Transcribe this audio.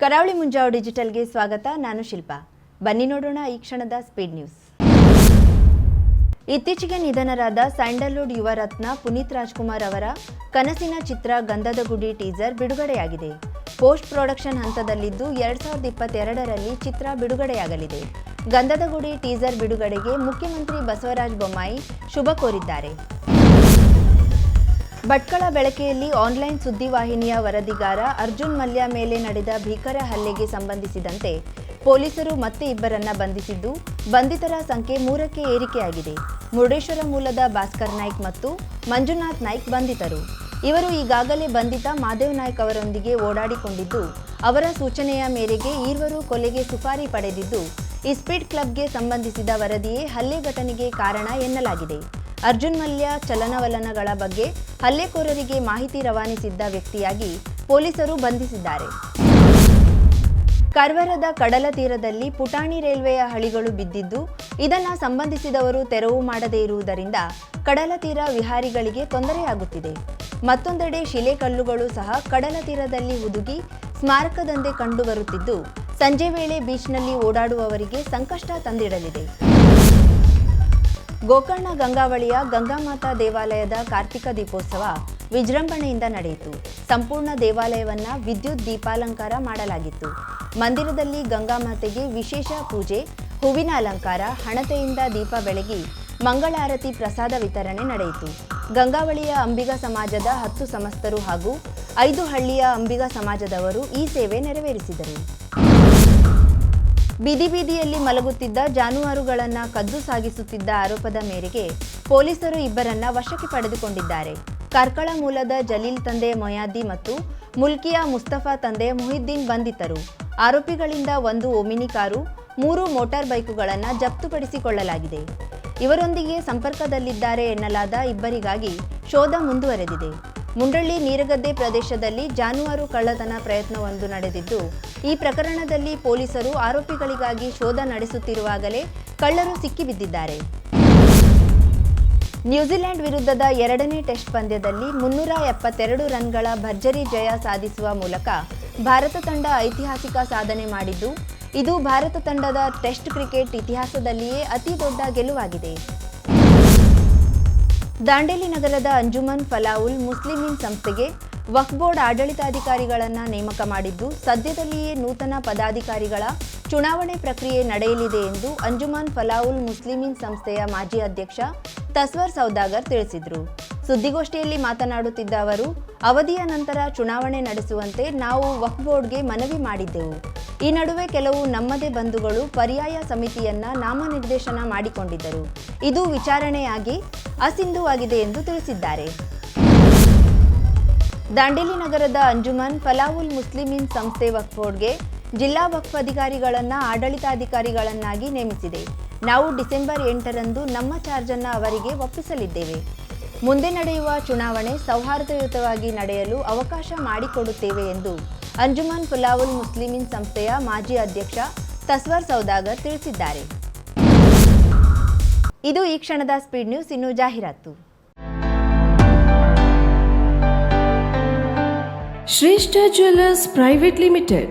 ಕರಾವಳಿ ಮುಂಜಾವ್ ಡಿಜಿಟಲ್ಗೆ ಸ್ವಾಗತ. ನಾನು ಶಿಲ್ಪಾ. ಬನ್ನಿ ನೋಡೋಣ ಈ ಕ್ಷಣದ ಸ್ಪೀಡ್ ನ್ಯೂಸ್. ಇತ್ತೀಚೆಗೆ ನಿಧನರಾದ ಸ್ಯಾಂಡಲ್ವುಡ್ ಯುವ ರತ್ನ ಪುನೀತ್ ರಾಜ್ಕುಮಾರ್ ಅವರ ಕನಸಿನ ಚಿತ್ರ ಗಂಧದ ಗುಡಿ ಟೀಸರ್ ಬಿಡುಗಡೆಯಾಗಿದೆ. ಪೋಸ್ಟ್ ಪ್ರೊಡಕ್ಷನ್ ಹಂತದಲ್ಲಿದ್ದು ಎರಡ್ ಸಾವಿರದ ಇಪ್ಪತ್ತೆರಡರಲ್ಲಿ ಚಿತ್ರ ಬಿಡುಗಡೆಯಾಗಲಿದೆ. ಗಂಧದ ಗುಡಿ ಟೀಸರ್ ಬಿಡುಗಡೆಗೆ ಮುಖ್ಯಮಂತ್ರಿ ಬಸವರಾಜ ಬೊಮ್ಮಾಯಿ ಶುಭ ಕೋರಿದ್ದಾರೆ. ಭಟ್ಕಳ ಬೆಳಕೆಯಲ್ಲಿ ಆನ್ಲೈನ್ ಸುದ್ದಿವಾಹಿನಿಯ ವರದಿಗಾರ ಅರ್ಜುನ್ ಮಲ್ಯ ಮೇಲೆ ನಡೆದ ಭೀಕರ ಹಲ್ಲೆಗೆ ಸಂಬಂಧಿಸಿದಂತೆ ಪೊಲೀಸರು ಮತ್ತೆ ಇಬ್ಬರನ್ನ ಬಂಧಿಸಿದ್ದು, ಬಂಧಿತರ ಸಂಖ್ಯೆ ಮೂರಕ್ಕೆ ಏರಿಕೆಯಾಗಿದೆ. ಮುರುಡೇಶ್ವರ ಮೂಲದ ಭಾಸ್ಕರ್ ನಾಯ್ಕ್ ಮತ್ತು ಮಂಜುನಾಥ್ ನಾಯ್ಕ್ ಬಂಧಿತರು. ಇವರು ಈಗಾಗಲೇ ಬಂಧಿತ ಮಾದೇವ್ ನಾಯ್ಕ್ ಅವರೊಂದಿಗೆ ಓಡಾಡಿಕೊಂಡಿದ್ದು, ಅವರ ಸೂಚನೆಯ ಮೇರೆಗೆ ಈರ್ವರು ಕೊಲೆಗೆ ಸುಪಾರಿ ಪಡೆದಿದ್ದು ಇಸ್ಪೀಡ್ ಕ್ಲಬ್ಗೆ ಸಂಬಂಧಿಸಿದ ವರದಿಯೇ ಹಲ್ಲೆ ಘಟನೆಗೆ ಕಾರಣ ಎನ್ನಲಾಗಿದೆ. ಅರ್ಜುನ್ ಮಲ್ಯ ಚಲನವಲನಗಳ ಬಗ್ಗೆ ಹಲ್ಲೆಕೋರರಿಗೆ ಮಾಹಿತಿ ರವಾನಿಸಿದ್ದ ವ್ಯಕ್ತಿಯಾಗಿ ಪೊಲೀಸರು ಬಂಧಿಸಿದ್ದಾರೆ. ಕರ್ವರದ ಕಡಲ ತೀರದಲ್ಲಿ ಪುಟಾಣಿ ರೈಲ್ವೆಯ ಹಳಿಗಳು ಬಿದ್ದಿದ್ದು, ಇದನ್ನ ಸಂಬಂಧಿಸಿದವರು ತೆರವು ಮಾಡದೇ ಇರುವುದರಿಂದ ಕಡಲ ತೀರ ವಿಹಾರಿಗಳಿಗೆ ತೊಂದರೆಯಾಗುತ್ತಿದೆ. ಮತ್ತೊಂದೆಡೆ ಶಿಲೆಕಲ್ಲುಗಳು ಸಹ ಕಡಲ ತೀರದಲ್ಲಿ ಹುದುಗಿ ಸ್ಮಾರಕದಂದೇ ಕಂಡುಬರುತ್ತಿದ್ದು, ಸಂಜೆ ವೇಳೆ ಬೀಚ್ನಲ್ಲಿ ಓಡಾಡುವವರಿಗೆ ಸಂಕಷ್ಟ ತಂದಿಡಲಿದೆ. ಗೋಕರ್ಣ ಗಂಗಾವಳಿಯ ಗಂಗಾಮಾತಾ ದೇವಾಲಯದ ಕಾರ್ತಿಕ ದೀಪೋತ್ಸವ ವಿಜೃಂಭಣೆಯಿಂದ ನಡೆಯಿತು. ಸಂಪೂರ್ಣ ದೇವಾಲಯವನ್ನ ವಿದ್ಯುತ್ ದೀಪಾಲಂಕಾರ ಮಾಡಲಾಗಿತ್ತು. ಮಂದಿರದಲ್ಲಿ ಗಂಗಾಮಾತೆಗೆ ವಿಶೇಷ ಪೂಜೆ, ಹೂವಿನ ಅಲಂಕಾರ, ಹಣತೆಯಿಂದ ದೀಪ ಬೆಳಗಿ ಮಂಗಳಾರತಿ ಪ್ರಸಾದ ವಿತರಣೆ ನಡೆಯಿತು. ಗಂಗಾವಳಿಯ ಅಂಬಿಗ ಸಮಾಜದ ಹತ್ತು ಸಮಸ್ತರು ಹಾಗೂ ಐದು ಹಳ್ಳಿಯ ಅಂಬಿಗ ಸಮಾಜದವರು ಈ ಸೇವೆ ನೆರವೇರಿಸಿದರು. ಬೀದಿ ಬೀದಿಯಲ್ಲಿ ಮಲಗುತ್ತಿದ್ದ ಜಾನುವಾರುಗಳನ್ನು ಕದ್ದು ಸಾಗಿಸುತ್ತಿದ್ದ ಆರೋಪದ ಮೇರೆಗೆ ಪೊಲೀಸರು ಇಬ್ಬರನ್ನ ವಶಕ್ಕೆ ಪಡೆದುಕೊಂಡಿದ್ದಾರೆ. ಕಾರ್ಕಳ ಮೂಲದ ಜಲೀಲ್ ತಂದೆ ಮೊಯಾದಿ ಮತ್ತು ಮುಲ್ಕಿಯಾ ಮುಸ್ತಫಾ ತಂದೆ ಮೊಹಿದ್ದೀನ್ ಬಂಧಿತರು. ಆರೋಪಿಗಳಿಂದ ಒಂದು ಒಮಿನಿ ಕಾರು, ಮೂರು ಮೋಟಾರ್ ಬೈಕುಗಳನ್ನು ಜಪ್ತುಪಡಿಸಿಕೊಳ್ಳಲಾಗಿದೆ. ಇವರೊಂದಿಗೆ ಸಂಪರ್ಕದಲ್ಲಿದ್ದಾರೆ ಎನ್ನಲಾದ ಇಬ್ಬರಿಗಾಗಿ ಶೋಧ ಮುಂದುವರೆದಿದೆ. ಮುಂಡಳ್ಳಿ ನೀರಗದ್ದೆ ಪ್ರದೇಶದಲ್ಲಿ ಜಾನುವಾರು ಕಳ್ಳತನ ಪ್ರಯತ್ನವೊಂದು ನಡೆದಿದ್ದು, ಈ ಪ್ರಕರಣದಲ್ಲಿ ಪೊಲೀಸರು ಆರೋಪಿಗಳಿಗಾಗಿ ಶೋಧ ನಡೆಸುತ್ತಿರುವಾಗಲೇ ಕಳ್ಳರು ಸಿಕ್ಕಿಬಿದ್ದಿದ್ದಾರೆ. ನ್ಯೂಜಿಲೆಂಡ್ ವಿರುದ್ಧದ ಎರಡನೇ ಟೆಸ್ಟ್ ಪಂದ್ಯದಲ್ಲಿ ಮುನ್ನೂರ ಎಪ್ಪತ್ತೆರಡು ರನ್ಗಳ ಭರ್ಜರಿ ಜಯ ಸಾಧಿಸುವ ಮೂಲಕ ಭಾರತ ತಂಡ ಐತಿಹಾಸಿಕ ಸಾಧನೆ ಮಾಡಿದ್ದು, ಇದು ಭಾರತ ತಂಡದ ಟೆಸ್ಟ್ ಕ್ರಿಕೆಟ್ ಇತಿಹಾಸದಲ್ಲಿಯೇ ಅತಿ ದೊಡ್ಡ ಗೆಲುವಾಗಿದೆ. ದಾಂಡೇಲಿ ನಗರದ ಅಂಜುಮನ್ ಫಲಾವುಲ್ ಮುಸ್ಲಿಮೀನ್ ಸಂಸ್ಥೆಗೆ ವಕ್ಫ್ ಬೋರ್ಡ್ ಆಡಳಿತಾಧಿಕಾರಿಗಳನ್ನು ನೇಮಕ ಮಾಡಿದ್ದು, ಸದ್ಯದಲ್ಲಿಯೇ ನೂತನ ಪದಾಧಿಕಾರಿಗಳ ಚುನಾವಣೆ ಪ್ರಕ್ರಿಯೆ ನಡೆಯಲಿದೆ ಎಂದು ಅಂಜುಮನ್ ಫಲಾವುಲ್ ಮುಸ್ಲಿಮೀನ್ ಸಂಸ್ಥೆಯ ಮಾಜಿ ಅಧ್ಯಕ್ಷ ತಸ್ವರ್ ಸೌದಾಗರ್ ತಿಳಿಸಿದರು. ಸುದ್ದಿಗೋಷ್ಠಿಯಲ್ಲಿ ಮಾತನಾಡುತ್ತಿದ್ದ ಅವರು, ಅವಧಿಯ ನಂತರ ಚುನಾವಣೆ ನಡೆಸುವಂತೆ ನಾವು ವಕ್ಫ್ ಬೋರ್ಡ್ಗೆ ಮನವಿ ಮಾಡಿದ್ದೆವು. ಈ ನಡುವೆ ಕೆಲವು ನಮ್ಮದೇ ಬಂಧುಗಳು ಪರ್ಯಾಯ ಸಮಿತಿಯನ್ನ ನಾಮನಿರ್ದೇಶನ ಮಾಡಿಕೊಂಡಿದ್ದರು. ಇದು ವಿಚಾರಣೆಯಾಗಿ ಅಸಿಂಧುವಾಗಿದೆ ಎಂದು ತಿಳಿಸಿದ್ದಾರೆ. ದಾಂಡೇಲಿ ನಗರದ ಅಂಜುಮನ್ ಫಲಾವುಲ್ ಮುಸ್ಲಿಮೀನ್ ಸಂಸ್ಥೆ ವಕ್ಫ್ ಬೋರ್ಡ್ಗೆ ಜಿಲ್ಲಾ ವಕ್ಫ್ ಅಧಿಕಾರಿಗಳನ್ನ ಆಡಳಿತಾಧಿಕಾರಿಗಳನ್ನಾಗಿ ನೇಮಿಸಿದೆ. ನಾವು ಡಿಸೆಂಬರ್ ಎಂಟರಂದು ನಮ್ಮ ಚಾರ್ಜನ್ನು ಅವರಿಗೆ ಒಪ್ಪಿಸಲಿದ್ದೇವೆ. ಮುಂದೆ ನಡೆಯುವ ಚುನಾವಣೆ ಸೌಹಾರ್ದಯುತವಾಗಿ ನಡೆಯಲು ಅವಕಾಶ ಮಾಡಿಕೊಡುತ್ತೇವೆ ಎಂದು ಅಂಜುಮನ್ ಫುಲಾವುಲ್ ಮುಸ್ಲಿಮಿನ್ ಸಂಸ್ಥೆಯ ಮಾಜಿ ಅಧ್ಯಕ್ಷ ತಸ್ವರ್ ಸೌದಾಗರ್ ತಿಳಿಸಿದ್ದಾರೆ. ಇದು ಈ ಕ್ಷಣದ ಸ್ಪೀಡ್ ನ್ಯೂಸ್ ಇನ್ನು ಜಾಹೀರಾತು. Shreshta jewellers private limited